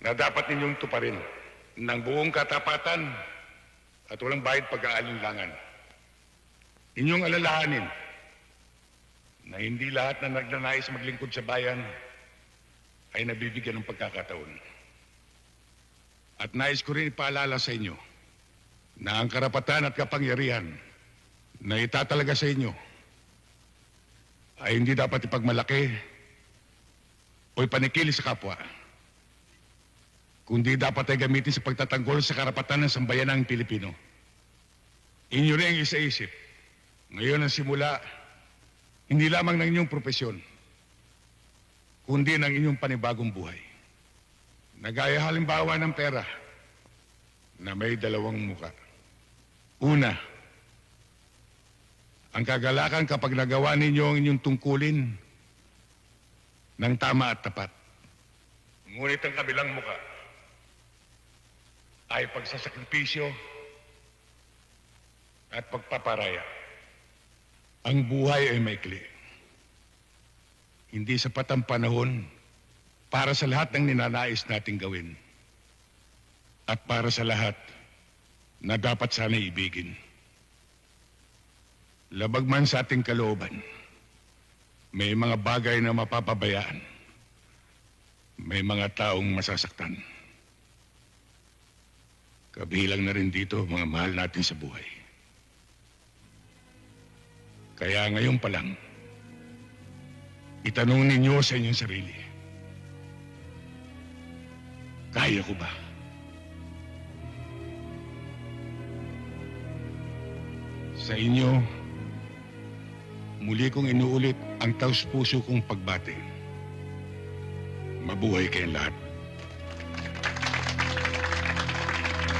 na dapat ninyong tuparin ng buong katapatan at walang bayad pag-aalinlangan. Inyong alalahanin na hindi lahat na nagnanais maglingkod sa bayan ay nabibigyan ng pagkakataon. At nais ko rin ipaalala sa inyo na ang karapatan at kapangyarihan na itatalaga sa inyo ay hindi dapat ipagmalaki o ipanikili sa kapwa, kundi dapat ay gamitin sa pagtatanggol sa karapatan ng sambayanang Pilipino. Inyo rin ang isa-isip. Ngayon ang simula, hindi lamang ng inyong propesyon, kundi ng inyong panibagong buhay. Nagaya halimbawa ng pera na may dalawang muka. Una, ang kagalakan kapag nagawa ninyo ang inyong tungkulin ng tama at tapat. Ngunit ang kabilang muka ay pagsasakripisyo at pagpaparaya. Ang buhay ay maikli. Hindi sapat ang panahon para sa lahat ng ninanais nating gawin. At para sa lahat na dapat sana ibigin. Labag man sa ating kalooban, may mga bagay na mapapabayaan. May mga taong masasaktan. Kabilang na rin dito mga mahal natin sa buhay. Kaya ngayon pa lang, itanong ninyo sa inyong sarili. Kaya ko ba? Sa inyo, muli kong inuulit ang taus-puso kong pagbati. Mabuhay kayong lahat.